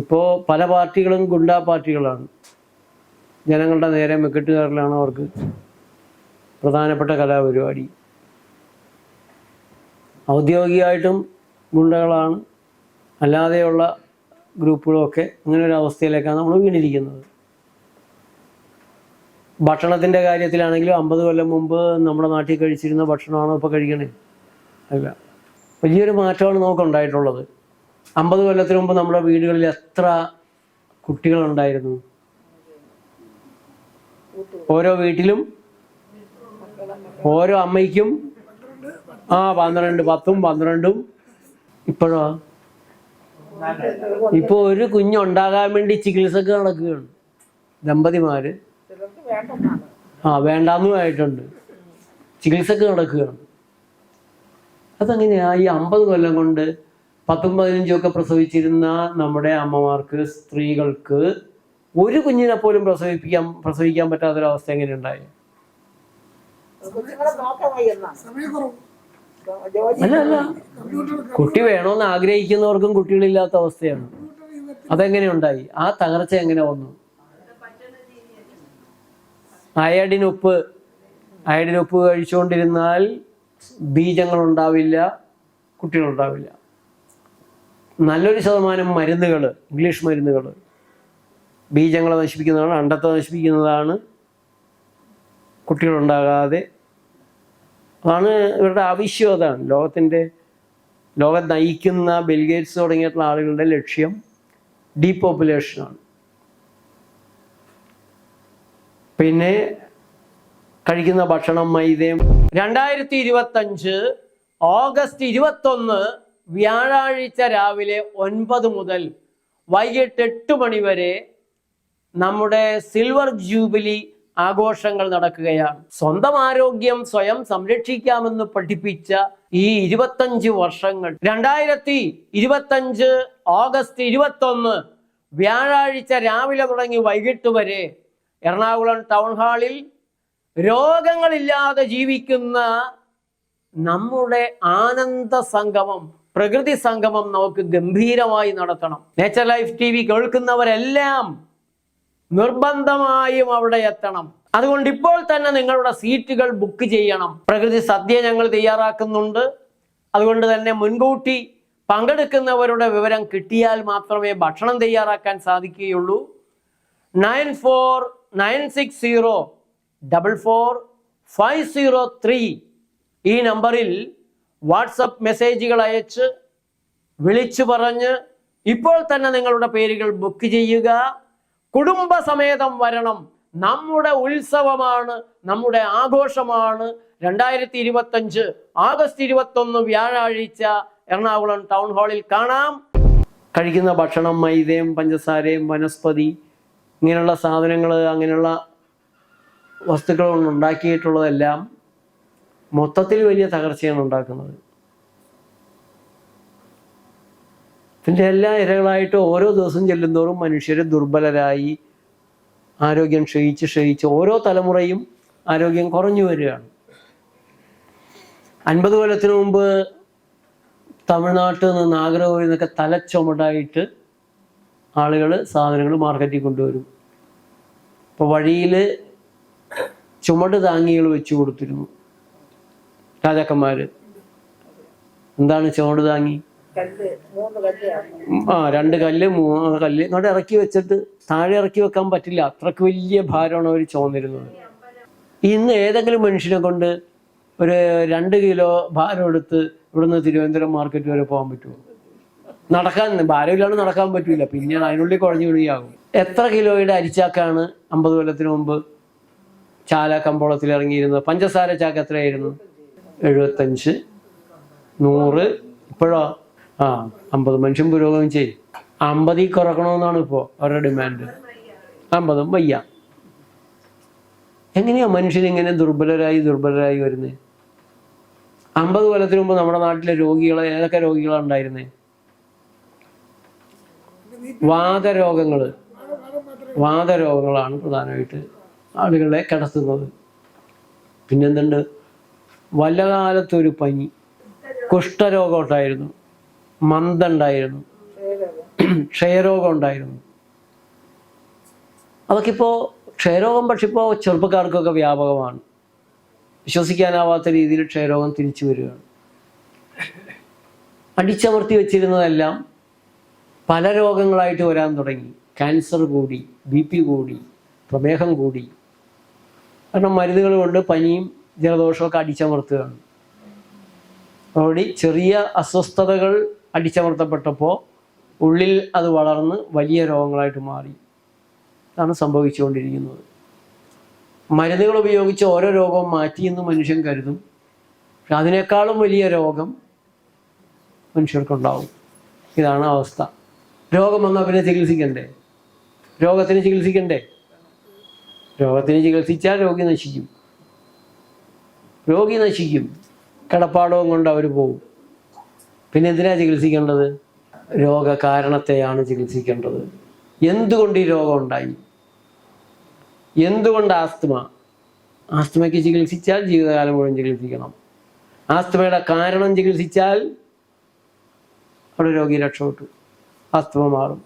ഇപ്പോൾ പല പാർട്ടികളും ഗുണ്ടാ പാർട്ടികളാണ്. ജനങ്ങളുടെ നേരെ മെക്കെട്ടുകാരിലാണ് അവർക്ക് പ്രധാനപ്പെട്ട കലാപരിപാടി. ഔദ്യോഗികമായിട്ടും ഗുണ്ടകളാണ്. അല്ലാതെയുള്ള ഗ്രൂപ്പുകളൊക്കെ അങ്ങനെ ഒരു അവസ്ഥയിലേക്കാണ് നമ്മൾ വീണിരിക്കുന്നത്. ഭക്ഷണത്തിന്റെ കാര്യത്തിലാണെങ്കിലും അമ്പത് കൊല്ലം മുമ്പ് നമ്മുടെ നാട്ടിൽ കഴിച്ചിരുന്ന ഭക്ഷണമാണോ ഇപ്പോൾ കഴിക്കണേ? അല്ല. വലിയൊരു മാറ്റമാണ് നമുക്കുണ്ടായിട്ടുള്ളത് അമ്പത് കൊല്ലത്തിന് മുമ്പ് നമ്മുടെ വീടുകളിൽ എത്ര കുട്ടികളുണ്ടായിരുന്നു? ഓരോ വീട്ടിലും ഓരോ അമ്മയ്ക്കും ആ പന്ത്രണ്ട് പത്തും പന്ത്രണ്ടും ഇപ്പോഴോ? ഇപ്പൊ ഒരു കുഞ്ഞുണ്ടാകാൻ വേണ്ടി ചികിത്സക്ക് നടക്കുകയാണ്. ദമ്പതിമാര്. ആ വേണ്ടാന്നുമായിട്ടുണ്ട് ചികിത്സക്ക് നടക്കുകയാണ്. അതെങ്ങനെയാ? ഈ അമ്പത് കൊല്ലം കൊണ്ട് പത്തും പതിനഞ്ചും ഒക്കെ പ്രസവിച്ചിരുന്ന നമ്മുടെ അമ്മമാർക്ക് സ്ത്രീകൾക്ക് ഒരു കുഞ്ഞിനെ പോലും പ്രസവിപ്പിക്കാൻ പ്രസവിക്കാൻ പറ്റാത്തൊരവസ്ഥ എങ്ങനെ ഉണ്ടായി? അല്ല അല്ല. കുട്ടി വേണമെന്ന് ആഗ്രഹിക്കുന്നവർക്കും കുട്ടികളില്ലാത്ത അവസ്ഥയാണ്. അതെങ്ങനെ ഉണ്ടായി? ആ തകർച്ച എങ്ങനെ വന്നു? അയഡിൻ ഉപ്പ്. അയഡിൻ ഉപ്പ് കഴിച്ചുകൊണ്ടിരുന്നാൽ ബീജങ്ങൾ ഉണ്ടാവില്ല കുട്ടികളുണ്ടാവില്ല നല്ലൊരു ശതമാനം മരുന്നുകൾ ഇംഗ്ലീഷ് മരുന്നുകൾ. ബീജങ്ങളെ നശിപ്പിക്കുന്നതാണ് അണ്ടത്തെ നശിപ്പിക്കുന്നതാണ് കുട്ടികളുണ്ടാകാതെ. അതാണ് ഇവരുടെ ആവശ്യം അതാണ്. ലോകത്തിന്റെ ലോകം നയിക്കുന്ന ബിൽഗേറ്റ്സ് തുടങ്ങിയിട്ടുള്ള ആളുകളുടെ ലക്ഷ്യം ഡീപോപ്പുലേഷനാണ്. പിന്നെ കഴിക്കുന്ന ഭക്ഷണം മൈദയും. രണ്ടായിരത്തി ഇരുപത്തഞ്ച് ഓഗസ്റ്റ് ഇരുപത്തൊന്ന് വ്യാഴാഴ്ച രാവിലെ ഒൻപത് മുതൽ വൈകിട്ട് എട്ട് മണി വരെ നമ്മുടെ സിൽവർ ജൂബിലി ആഘോഷങ്ങൾ നടക്കുകയാണ്. സ്വന്തം ആരോഗ്യം സ്വയം സംരക്ഷിക്കാമെന്ന് പഠിപ്പിച്ച ഈ ഇരുപത്തഞ്ച് വർഷങ്ങൾ. രണ്ടായിരത്തി ഇരുപത്തഞ്ച് ഓഗസ്റ്റ് ഇരുപത്തൊന്ന് വ്യാഴാഴ്ച രാവിലെ തുടങ്ങി വൈകിട്ട് വരെ എറണാകുളം ടൗൺ ഹാളിൽ രോഗങ്ങളില്ലാതെ ജീവിക്കുന്ന നമ്മുടെ ആനന്ദ സംഗമം പ്രകൃതി സംഗമം നമുക്ക് ഗംഭീരമായി നടത്തണം. നേച്ചർ ലൈഫ് ടി വി കേൾക്കുന്നവരെല്ലാം നിർബന്ധമായും അവിടെ എത്തണം. അതുകൊണ്ട് ഇപ്പോൾ തന്നെ നിങ്ങളുടെ സീറ്റുകൾ ബുക്ക് ചെയ്യണം. പ്രകൃതി സദ്യ ഞങ്ങൾ തയ്യാറാക്കുന്നുണ്ട്. അതുകൊണ്ട് തന്നെ മുൻകൂട്ടി പങ്കെടുക്കുന്നവരുടെ വിവരം കിട്ടിയാൽ മാത്രമേ ഭക്ഷണം തയ്യാറാക്കാൻ സാധിക്കുകയുള്ളൂ. Nine four nine six zero double four five zero three ഈ നമ്പറിൽ വാട്സപ്പ് മെസ്സേജുകൾ അയച്ച് വിളിച്ചു പറഞ്ഞ് ഇപ്പോൾ തന്നെ നിങ്ങളുടെ പേരുകൾ ബുക്ക് ചെയ്യുക. കുടുംബസമേതം വരണം. നമ്മുടെ ഉത്സവമാണ് നമ്മുടെ ആഘോഷമാണ്. രണ്ടായിരത്തി ഇരുപത്തഞ്ച് ആഗസ്റ്റ് ഇരുപത്തൊന്ന് വ്യാഴാഴ്ച എറണാകുളം ടൗൺ ഹാളിൽ കാണാം. കഴിക്കുന്ന ഭക്ഷണം മൈദയും പഞ്ചസാരയും വനസ്പതി ഇങ്ങനെയുള്ള സാധനങ്ങൾ അങ്ങനെയുള്ള വസ്തുക്കൾ ഉണ്ടാക്കിയിട്ടുള്ളതെല്ലാം മൊത്തത്തിൽ വലിയ തകർച്ചയാണ് ഉണ്ടാക്കുന്നത്. ഇതിന്റെ എല്ലാ ഇരകളായിട്ട് ഓരോ ദിവസം ചെല്ലുന്തോറും മനുഷ്യർ ദുർബലരായി ആരോഗ്യം ക്ഷയിച്ച് ക്ഷയിച്ച് ഓരോ തലമുറയും ആരോഗ്യം കുറഞ്ഞു വരികയാണ്. അൻപത് കൊല്ലത്തിന് മുമ്പ് തമിഴ്നാട്ടിൽ നിന്ന് നാഗരകോവിൽ നിന്നൊക്കെ തലച്ചുമടായിട്ട് ആളുകൾ സാധനങ്ങൾ മാർക്കറ്റിൽ കൊണ്ടുവരും. അപ്പോൾ വഴിയിൽ ചുമട് താങ്ങികൾ വെച്ച് കൊടുത്തിരുന്നു. രാജാക്കന്മാർ എന്താണ് ചോട് താങ്ങി? ആ രണ്ട് കല്ല് മൂന്ന് കല്ല്. ഇങ്ങോട്ട് ഇറക്കി വെച്ചിട്ട് താഴെ ഇറക്കി വെക്കാൻ പറ്റില്ല. അത്രയ്ക്ക് വലിയ ഭാരമാണ് അവർ ചോന്നിരുന്നത്. ഇന്ന് ഏതെങ്കിലും മനുഷ്യനെ കൊണ്ട് ഒരു രണ്ട് കിലോ ഭാരം എടുത്ത് ഇവിടുന്ന് തിരുവനന്തപുരം മാർക്കറ്റ് വരെ പോകാൻ പറ്റുമോ? നടക്കാൻ ഭാരമില്ലാണ്ട് നടക്കാൻ പറ്റില്ല പിന്നെ അതിനുള്ളിൽ കുഴഞ്ഞു വീണിയാകും എത്ര കിലോയുടെ അരിച്ചാക്കാണ് അമ്പത് കൊല്ലത്തിന് മുമ്പ്? ചാല കമ്പോളത്തിൽ ഇറങ്ങിയിരുന്നത് പഞ്ചസാര ചാക്ക് എത്രയായിരുന്നു? എഴുപത്തഞ്ച് നൂറ് ഇപ്പോഴോ? ആ അമ്പത് മനുഷ്യൻ പുരോഗമിച്ചേ അമ്പതിൽ കുറക്കണമെന്നാണ് ഇപ്പോൾ അവരുടെ ഡിമാൻഡ് അമ്പതും വയ്യ. എങ്ങനെയാ മനുഷ്യൻ ഇങ്ങനെ ദുർബലരായി ദുർബലരായി വരുന്നത് അമ്പത് കൊല്ലത്തിന് മുമ്പ് നമ്മുടെ നാട്ടിലെ രോഗികളെ ഏതൊക്കെ രോഗികളാണ് ഉണ്ടായിരുന്നത് വാതരോഗങ്ങൾ വാതരോഗങ്ങളാണ് പ്രധാനമായിട്ട് ആളുകളെ കിടത്തുന്നത്. പിന്നെന്തുണ്ട്? വല്ല കാലത്തൊരു പനി കുഷ്ഠരോഗം ഉണ്ടായിരുന്നു മന്ദുണ്ടായിരുന്നു ക്ഷയരോഗം ഉണ്ടായിരുന്നു. അതൊക്കെ ഇപ്പോൾ ക്ഷയരോഗം പക്ഷെ ഇപ്പോൾ ചെറുപ്പക്കാർക്കൊക്കെ വ്യാപകമാണ്. വിശ്വസിക്കാനാവാത്ത രീതിയിൽ ക്ഷയരോഗം തിരിച്ചു വരികയാണ്. അടിച്ചമർത്തി വെച്ചിരുന്നതെല്ലാം പല രോഗങ്ങളായിട്ട് വരാൻ തുടങ്ങി. ക്യാൻസർ കൂടി ബി പി കൂടി പ്രമേഹം കൂടി. കാരണം മരുന്നുകൾ കൊണ്ട് പനിയും ജലദോഷമൊക്കെ അടിച്ചമർത്തുകയാണ്. അതോടെ ചെറിയ അസ്വസ്ഥതകൾ അടിച്ചമർത്തപ്പെട്ടപ്പോൾ ഉള്ളിൽ അത് വളർന്ന് വലിയ രോഗങ്ങളായിട്ട് മാറി. അതാണ് സംഭവിച്ചുകൊണ്ടിരിക്കുന്നത്. മരുന്നുകൾ ഉപയോഗിച്ച് ഓരോ രോഗവും മാറ്റിയെന്ന് മനുഷ്യൻ കരുതും. പക്ഷെ അതിനേക്കാളും വലിയ രോഗം മനുഷ്യർക്കുണ്ടാവും. ഇതാണ് അവസ്ഥ. രോഗം വന്നാൽ പിന്നെ ചികിത്സിക്കണ്ടേ? രോഗത്തിന് ചികിത്സിക്കണ്ടേ? രോഗത്തിന് ചികിത്സിച്ചാൽ രോഗി നശിക്കും. രോഗി നശിക്കും. കിടപ്പാടവും കൊണ്ട് അവർ പോകും പിന്നെ എന്തിനാണ് ചികിത്സിക്കേണ്ടത്? രോഗകാരണത്തെയാണ് ചികിത്സിക്കേണ്ടത്. എന്തുകൊണ്ട് ഈ രോഗം ഉണ്ടായി? എന്തുകൊണ്ട് ആസ്തമ? ആസ്തമയ്ക്ക് ചികിത്സിച്ചാൽ ജീവിതകാലം മുഴുവൻ ചികിത്സിക്കണം. ആസ്തമയുടെ കാരണം ചികിത്സിച്ചാൽ അവിടെ രോഗി രക്ഷപ്പെട്ടു. ആസ്തമ മാറും.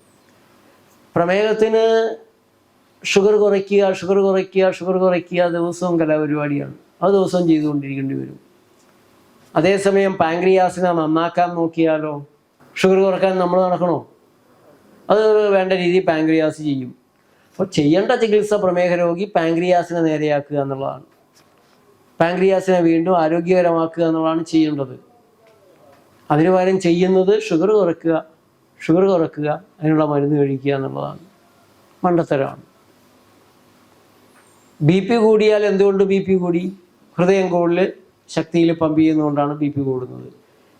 പ്രമേഹത്തിന് ഷുഗർ കുറയ്ക്കുക ഷുഗർ കുറയ്ക്കുക ഷുഗർ കുറയ്ക്കുക ദിവസവും കലാപരിപാടിയാണ്. അത് ദിവസവും ചെയ്തുകൊണ്ടിരിക്കേണ്ടി വരും. അതേസമയം പാങ്ക്രിയാസിനെ നന്നാക്കാൻ നോക്കിയാലോ? ഷുഗർ കുറയ്ക്കാൻ നമ്മൾ നടക്കണോ? അത് വേണ്ട രീതിയിൽ പാങ്ക്രിയാസ് ചെയ്യും. അപ്പോൾ ചെയ്യേണ്ട ചികിത്സ പ്രമേഹ രോഗി പാങ്ക്രിയാസിനെ നേരെയാക്കുക എന്നുള്ളതാണ്. പാങ്ക്രിയാസിനെ വീണ്ടും ആരോഗ്യകരമാക്കുക എന്നുള്ളതാണ് ചെയ്യേണ്ടത്. അതിന് പകരം ചെയ്യുന്നത് ഷുഗർ കുറയ്ക്കുക ഷുഗർ കുറയ്ക്കുക അതിനുള്ള മരുന്ന് കഴിക്കുക എന്നുള്ളതാണ്. മണ്ടത്തരമാണ്. ബി പി കൂടിയാൽ എന്തുകൊണ്ട് ബി പി കൂടി? ഹൃദയം കൂടുതൽ ശക്തിയിൽ പമ്പ് ചെയ്യുന്നതുകൊണ്ടാണ് ബി പി കൂടുന്നത്.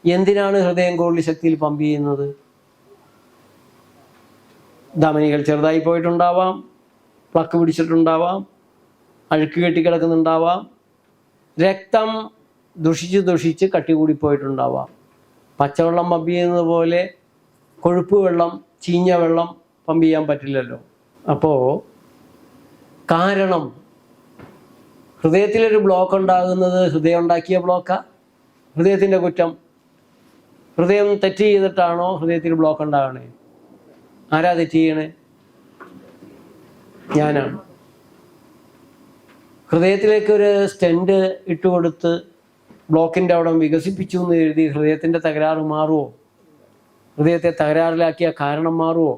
എന്തിനാണ് ഹൃദയം കൂടുതൽ ശക്തിയിൽ പമ്പ് ചെയ്യുന്നത്? ധമനികൾ ചെറുതായി പോയിട്ടുണ്ടാവാം പ്ലക്ക് പിടിച്ചിട്ടുണ്ടാവാം അഴുക്ക് കെട്ടിക്കിടക്കുന്നുണ്ടാവാം രക്തം ദുഷിച്ച് ദുഷിച്ച് കട്ടി കൂടിപ്പോയിട്ടുണ്ടാവാം പച്ചവെള്ളം പമ്പ് ചെയ്യുന്നത് പോലെ കൊഴുപ്പ് വെള്ളം ചീഞ്ഞ വെള്ളം പമ്പ് ചെയ്യാൻ പറ്റില്ലല്ലോ. അപ്പോൾ കാരണം ഹൃദയത്തിലൊരു ബ്ലോക്ക് ഉണ്ടാകുന്നത് ഹൃദയം ഉണ്ടാക്കിയ ബ്ലോക്കാണ് ഹൃദയത്തിന്റെ കുറ്റം. ഹൃദയം തെറ്റ് ചെയ്തിട്ടാണോ ഹൃദയത്തിൽ ബ്ലോക്ക് ഉണ്ടാകണേ? ആരാ തെറ്റ് ചെയ്യണേ? ഞാനാണ് ഹൃദയത്തിലേക്ക് ഒരു സ്റ്റെൻഡ് ഇട്ടുകൊടുത്ത് ബ്ലോക്കിന്റെ അവിടെ വികസിപ്പിച്ചു എന്ന് എഴുതി ഹൃദയത്തിന്റെ തകരാറ് മാറുമോ ഹൃദയത്തെ തകരാറിലാക്കിയ കാരണം മാറുമോ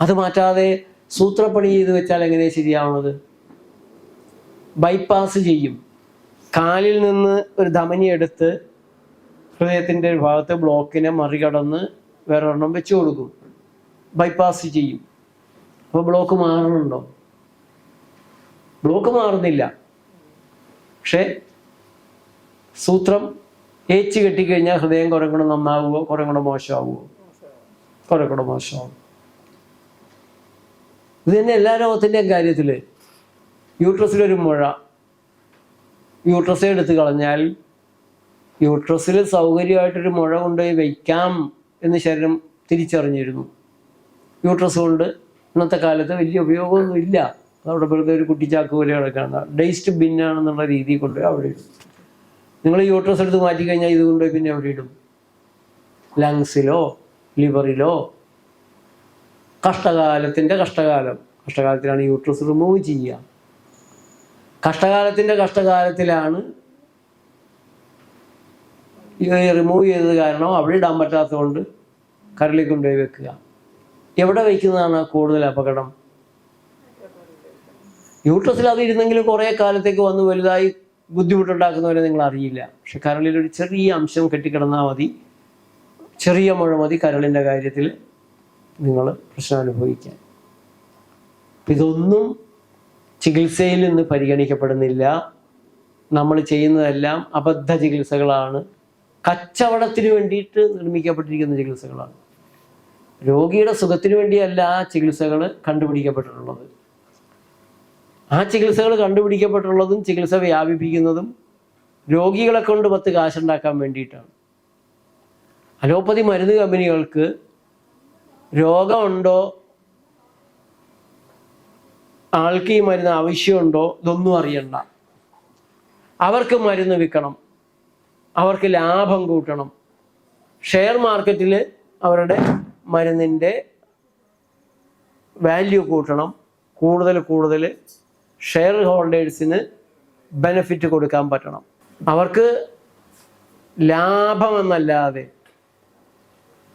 അത് മാറ്റാതെ സൂത്രപ്പണി ചെയ്ത് വെച്ചാൽ എങ്ങനെ ശരിയാവുന്നത്? ബൈപ്പാസ് ചെയ്യും. കാലിൽ നിന്ന് ഒരു ധമനി എടുത്ത് ഹൃദയത്തിന്റെ ഒരു ഭാഗത്ത് ബ്ലോക്കിനെ മറികടന്ന് വേറെ ഒരെണ്ണം വെച്ച് കൊടുക്കും. ബൈപ്പാസ് ചെയ്യും. അപ്പോൾ ബ്ലോക്ക് മാറുന്നുണ്ടോ? ബ്ലോക്ക് മാറുന്നില്ല. പക്ഷേ സൂത്രം ഏച്ച് കെട്ടിക്കഴിഞ്ഞാൽ ഹൃദയം കുറേ കൂടെ നന്നാവുമോ കുറേ കൂടെ മോശമാവുമോ കുറേ കൂടെ മോശമാവും ഇത് തന്നെ എല്ലാ രോഗത്തിന്റെയും കാര്യത്തിൽ യൂട്രസിലൊരു മുഴ. യൂട്രസ് എടുത്ത് കളഞ്ഞാൽ യൂട്രസിൽ സൗകര്യമായിട്ടൊരു മുഴ കൊണ്ടുപോയി വയ്ക്കാം എന്ന് ശരീരം തിരിച്ചറിഞ്ഞിരുന്നു. യൂട്രസ് കൊണ്ട് ഇന്നത്തെ കാലത്ത് വലിയ ഉപയോഗമൊന്നും ഇല്ല. അതവിടെ വെറുതെ ഒരു കുട്ടിച്ചാക്ക് പോലെ കിടക്കാണ് ഡേസ്റ്റ് ബിന്നാണെന്നുള്ള രീതിയിൽ കൊണ്ടുപോയി അവിടെ ഇടും. നിങ്ങൾ യൂട്രസ് എടുത്ത് മാറ്റി കഴിഞ്ഞാൽ ഇത് കൊണ്ടുപോയി പിന്നെ അവിടെ ഇടും. ലങ്സിലോ ലിവറിലോ. കഷ്ടകാലത്തിന്റെ കഷ്ടകാലം. കഷ്ടകാലത്തിലാണ് യൂട്രസ് റിമൂവ് ചെയ്യുക. കഷ്ടകാലത്തിന്റെ കഷ്ടകാലത്തിലാണ് റിമൂവ് ചെയ്തത് കാരണം അവിടെ ഇടാൻ പറ്റാത്തതുകൊണ്ട് കരളിൽ കൊണ്ടുപോയി വെക്കുക. എവിടെ വയ്ക്കുന്നതാണ് കൂടുതൽ അപകടം? യൂട്രസിൽ അത് ഇരുന്നെങ്കിലും കുറേ കാലത്തേക്ക് വന്ന് വലുതായി ബുദ്ധിമുട്ടുണ്ടാക്കുന്നവരെ നിങ്ങൾ അറിയില്ല. പക്ഷെ കരളിൽ ഒരു ചെറിയ അംശം കെട്ടിക്കിടന്നാൽ മതി. ചെറിയ മുഴ മതി കരളിന്റെ കാര്യത്തിൽ നിങ്ങൾ പ്രശ്നം അനുഭവിക്കാൻ. ഇതൊന്നും ചികിത്സയിൽ നിന്ന് പരിഗണിക്കപ്പെടുന്നില്ല. നമ്മൾ ചെയ്യുന്നതെല്ലാം അബദ്ധ ചികിത്സകളാണ് കച്ചവടത്തിന് വേണ്ടിയിട്ട് നിർമ്മിക്കപ്പെട്ടിരിക്കുന്ന ചികിത്സകളാണ്. രോഗിയുടെ സുഖത്തിന് വേണ്ടിയല്ല ആ ചികിത്സകൾ കണ്ടുപിടിക്കപ്പെട്ടിട്ടുള്ളത്. ആ ചികിത്സകൾ കണ്ടുപിടിക്കപ്പെട്ടുള്ളതും ചികിത്സ വ്യാപിപ്പിക്കുന്നതും രോഗികളെ കൊണ്ട് പത്ത് കാശുണ്ടാക്കാൻ വേണ്ടിയിട്ടാണ്. അലോപ്പതി മരുന്ന് കമ്പനികൾക്ക് രോഗമുണ്ടോ ആൾക്ക് ഈ മരുന്ന് ആവശ്യമുണ്ടോ ഇതൊന്നും അറിയണ്ട. അവർക്ക് മരുന്ന് വിൽക്കണം. അവർക്ക് ലാഭം കൂട്ടണം. ഷെയർ മാർക്കറ്റിൽ അവരുടെ മരുന്നിന്റെ വാല്യൂ കൂട്ടണം. കൂടുതൽ കൂടുതൽ ഷെയർ ഹോൾഡേഴ്സിന് ബെനഫിറ്റ് കൊടുക്കാൻ പറ്റണം. അവർക്ക് ലാഭമെന്നല്ലാതെ.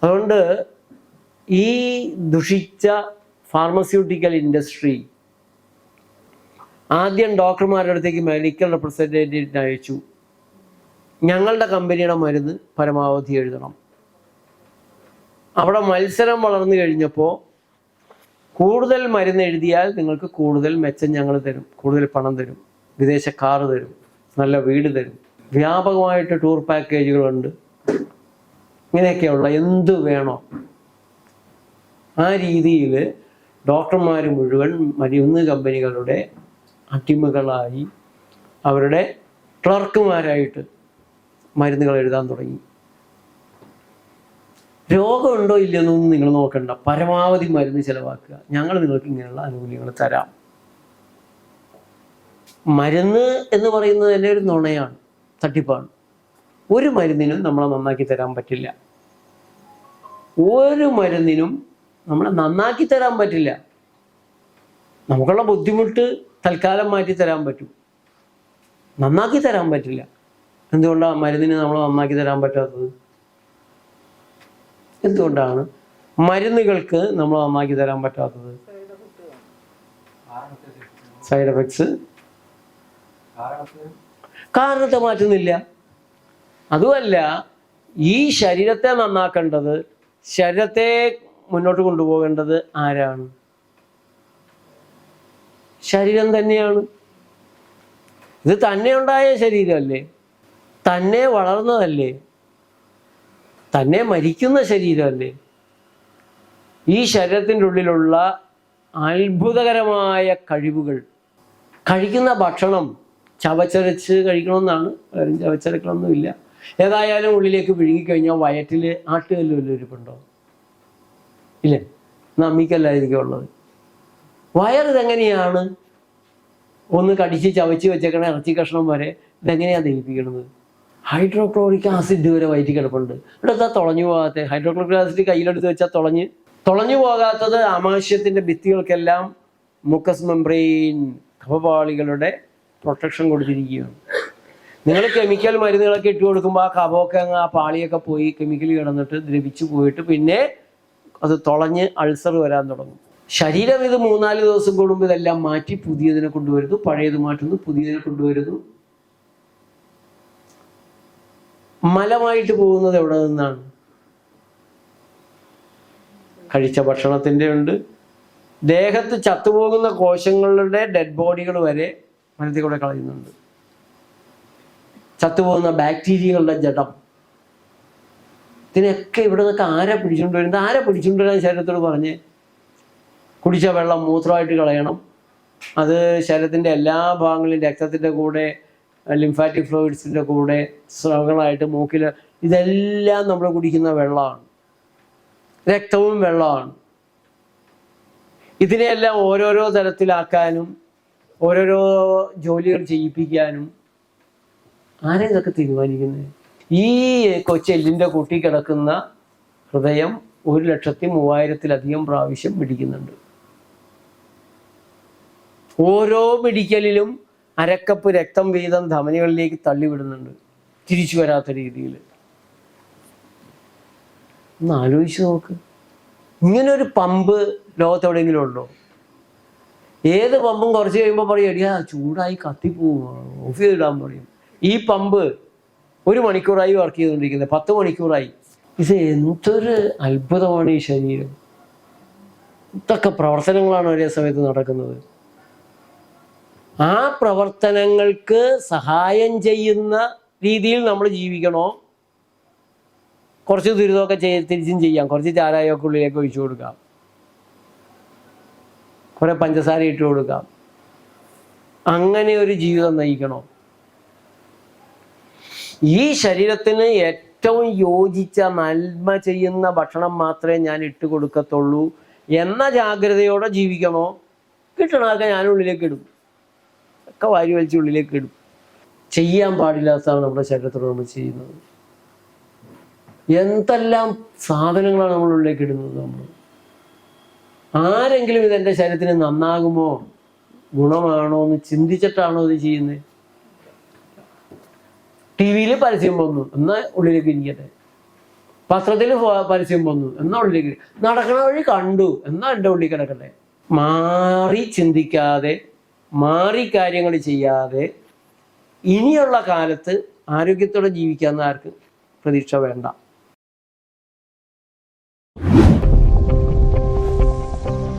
അതുകൊണ്ട് ഈ ദുഷിച്ച ഫാർമസ്യൂട്ടിക്കൽ ഇൻഡസ്ട്രി ആദ്യം ഡോക്ടർമാരുടെ അടുത്തേക്ക് മെഡിക്കൽ റെപ്രസെന്റേറ്റീവിനെ അയച്ചു. ഞങ്ങളുടെ കമ്പനിയുടെ മരുന്ന് പരമാവധി എഴുതണം. അവിടെ മത്സരം വളർന്നു കഴിഞ്ഞപ്പോൾ കൂടുതൽ മരുന്ന് എഴുതിയാൽ നിങ്ങൾക്ക് കൂടുതൽ മെച്ചം ഞങ്ങൾ തരും. കൂടുതൽ പണം തരും. വിദേശ കാറ് തരും. നല്ല വീട് തരും. വ്യാപകമായിട്ട് ടൂർ പാക്കേജുകളുണ്ട് ഇങ്ങനെയൊക്കെയുള്ള എന്ത് വേണോ ആ രീതിയിൽ ഡോക്ടർമാർ മുഴുവൻ മരുന്ന് കമ്പനികളുടെ അടിമകളായി അവരുടെ ക്ലർക്കുമാരായിട്ട് മരുന്നുകൾ എഴുതാൻ തുടങ്ങി. രോഗമുണ്ടോ ഇല്ലെന്നൊന്നും നിങ്ങൾ നോക്കണ്ട. പരമാവധി മരുന്ന് ചിലവാക്കുക. ഞങ്ങൾ നിങ്ങൾക്ക് ഇങ്ങനെയുള്ള ആനുകൂല്യങ്ങൾ തരാം. മരുന്ന് എന്ന് പറയുന്നത് തന്നെ ഒരു നുണയാണ് തട്ടിപ്പാണ്. ഒരു മരുന്നിനും നമ്മളെ നന്നാക്കി തരാൻ പറ്റില്ല. ഒരു മരുന്നിനും നമ്മളെ നന്നാക്കി തരാൻ പറ്റില്ല. നമുക്കുള്ള ബുദ്ധിമുട്ട് തൽക്കാലം മാറ്റി തരാൻ പറ്റും. നന്നാക്കി തരാൻ പറ്റില്ല. എന്തുകൊണ്ടാണ് മരുന്നിന് നമ്മൾ നന്നാക്കി തരാൻ പറ്റാത്തത്? എന്തുകൊണ്ടാണ് മരുന്നുകൾക്ക് നമ്മൾ നന്നാക്കി തരാൻ പറ്റാത്തത്? Side effects. കാരണത്തെ മാറ്റുന്നില്ല. അതുമല്ല ഈ ശരീരത്തെ നന്നാക്കേണ്ടത് ശരീരത്തെ മുന്നോട്ട് കൊണ്ടുപോകേണ്ടത് ആരാണ്? ശരീരം തന്നെയാണ്. ഇത് തന്നെ ഉണ്ടായ ശരീരമല്ലേ? തന്നെ വളർന്നതല്ലേ? തന്നെ മരിക്കുന്ന ശരീരമല്ലേ? ഈ ശരീരത്തിന്റെ ഉള്ളിലുള്ള അത്ഭുതകരമായ കഴിവുകൾ. കഴിക്കുന്ന ഭക്ഷണം ചവച്ചരച്ച് കഴിക്കണമെന്നാണ്. ആരും ചവച്ചരക്കണമെന്നില്ല ഏതായാലും ഉള്ളിലേക്ക് വിഴുങ്ങിക്കഴിഞ്ഞാൽ വയറ്റിൽ ആട്ടുകല്ല് വല്ലതും ഇരിപ്പുണ്ടോ? ഇല്ല? നമ്മിക്കല്ലായിരിക്കും ഉള്ളത്. വയറിതെങ്ങനെയാണ് ഒന്ന് കടിച്ച് ചവച്ച് വെച്ചേക്കണ ഇറച്ചി കഷ്ണം വരെ ഇതെങ്ങനെയാണ് ദഹിപ്പിക്കുന്നത് ഹൈഡ്രോക്ലോറിക് ആസിഡ് വരെ വയറ്റി കിടപ്പുണ്ട്. എന്താ തുളഞ്ഞു പോകാത്ത ഹൈഡ്രോക്ലോറിക് ആസിഡ് കയ്യിലെടുത്ത് വെച്ചാൽ തുളഞ്ഞ്? തുളഞ്ഞു പോകാത്തത് ആമാശയത്തിന്റെ ഭിത്തികൾക്കെല്ലാം മുക്കസ് മെംബ്രെയിൻ കഫപാളികളുടെ പ്രൊട്ടക്ഷൻ കൊടുത്തിരിക്കുകയാണ്. നിങ്ങൾ കെമിക്കൽ മരുന്നുകളൊക്കെ ഇട്ട് കൊടുക്കുമ്പോൾ ആ കഫമൊക്കെ അങ്ങ് ആ പാളിയൊക്കെ പോയി കെമിക്കൽ കിടന്നിട്ട് ദ്രവിച്ചു പോയിട്ട് പിന്നെ അത് തുളഞ്ഞ് അൾസർ വരാൻ തുടങ്ങും. ശരീരം ഇത് മൂന്നാൽ ദിവസം കൂടുമ്പോൾ ഇതെല്ലാം മാറ്റി പുതിയതിനെ കൊണ്ടുവരുന്നു പഴയത് മാറ്റുന്നു പുതിയതിനെ കൊണ്ടുവരുന്നു. മലമായിട്ട് പോകുന്നത് എവിടെ നിന്നാണ്? കഴിച്ച ഭക്ഷണത്തിന്റെ ഉണ്ട്. ദേഹത്ത് ചത്തുപോകുന്ന കോശങ്ങളുടെ ഡെഡ് ബോഡികൾ വരെ മലത്തിൽ കൂടെ കളയുന്നുണ്ട്. ചത്തുപോകുന്ന ബാക്ടീരിയകളുടെ ജഡം. ഇതിനൊക്കെ ഇവിടെ നിന്നൊക്കെ ആരാ പിടിച്ചുകൊണ്ട് വരുന്നത്? ആരാ പിടിച്ചുകൊണ്ടുവരാൻ ശരീരത്തോട് പറഞ്ഞ് കുടിച്ച വെള്ളം മൂത്രമായിട്ട് കളയണം. അത് ശരീരത്തിന്റെ എല്ലാ ഭാഗങ്ങളിലും രക്തത്തിന്റെ കൂടെ ലിംഫാറ്റിക് ഫ്ലൂയിഡ്സിന്റെ കൂടെ സ്രവങ്ങളായിട്ട് മൂക്കിൽ ഇതെല്ലാം നമ്മൾ കുടിക്കുന്ന വെള്ളമാണ്. രക്തവും വെള്ളമാണ്. ഇതിനെയെല്ലാം ഓരോരോ തരത്തിലാക്കാനും ഓരോരോ ജോലികൾ ചെയ്യിപ്പിക്കാനും ആരാ ഇതൊക്കെ തീരുമാനിക്കുന്നത് ഈ കൊച്ചെല്ലിന്റെ കൂട്ടി കിടക്കുന്ന ഹൃദയം ഒരു ലക്ഷത്തി മൂവായിരത്തിലധികം പ്രാവശ്യം പിടിക്കുന്നുണ്ട്. ഓരോ മെഡിക്കലിലും അരക്കപ്പ് രക്തം വീതം ധമനികളിലേക്ക് തള്ളിവിടുന്നുണ്ട്. തിരിച്ചു വരാത്ത രീതിയിൽ. ഒന്ന് ആലോചിച്ച് നോക്ക്. ഇങ്ങനെ ഒരു പമ്പ് ലോകത്തെവിടെയെങ്കിലും ഉണ്ടോ? ഏത് പമ്പും കുറച്ച് കഴിയുമ്പോൾ പറയും എടിയാ ചൂടായി കത്തിപ്പോവും ഓഫ് ചെയ്തിടാൻ പറയും. ഈ പമ്പ് ഒരു മണിക്കൂറായി വർക്ക് ചെയ്തുകൊണ്ടിരിക്കുന്നത്. പത്ത് മണിക്കൂറായി. ഇത് എന്തൊരു അത്ഭുതമാണ് ഈ ശരീരം. എന്തൊക്കെ പ്രവർത്തനങ്ങളാണ് ഒരേ സമയത്ത് നടക്കുന്നത്. ആ പ്രവർത്തനങ്ങൾക്ക് സഹായം ചെയ്യുന്ന രീതിയിൽ നമ്മൾ ജീവിക്കണോ? കുറച്ച് ദുരിതമൊക്കെ ചെയ്ത് തിരിച്ചും ചെയ്യാം. കുറച്ച് ചാരായമൊക്കെ ഉള്ളിലേക്ക് ഒഴിച്ചു കൊടുക്കാം. കുറെ പഞ്ചസാര ഇട്ട് കൊടുക്കാം. അങ്ങനെ ഒരു ജീവിതം നയിക്കണോ? ഈ ശരീരത്തിന് ഏറ്റവും യോജിച്ച നന്മ ചെയ്യുന്ന ഭക്ഷണം മാത്രമേ ഞാൻ ഇട്ട് കൊടുക്കത്തുള്ളൂ എന്ന ജാഗ്രതയോടെ ജീവിക്കണോ? കിട്ടണമൊക്കെ ഞാൻ ഉള്ളിലേക്ക് ഇടും. ഒക്കെ വാരി വലിച്ച് ഉള്ളിലേക്ക് ഇടും. ചെയ്യാൻ പാടില്ലാത്തതാണ് നമ്മുടെ ശരീരത്തോട് നമ്മൾ ചെയ്യുന്നത്. എന്തെല്ലാം സാധനങ്ങളാണ് നമ്മൾ ഉള്ളിലേക്ക് ഇടുന്നത് നമ്മൾ? ആരെങ്കിലും ഇതെന്റെ ശരീരത്തിന് നന്നാകുമോ? ഗുണമാണോ എന്ന് ചിന്തിച്ചിട്ടാണോ ഇത് ചെയ്യുന്നത്? ടി വിയിൽ പരസ്യം വന്നു എന്നാൽ ഉള്ളിലേക്ക് ഇരിക്കട്ടെ. പത്രത്തിൽ പരസ്യം വന്നു എന്നാ ഉള്ളിലേക്ക് നടക്കണ വഴി കണ്ടു എന്നാ എന്റെ ഉള്ളിൽ കിടക്കട്ടെ. മാറി ചിന്തിക്കാതെ മാറി കാര്യങ്ങൾ ചെയ്യാതെ ഇനിയുള്ള കാലത്ത് ആരോഗ്യത്തോടെ ജീവിക്കാൻ ആർക്കും പ്രതീക്ഷ വേണ്ട.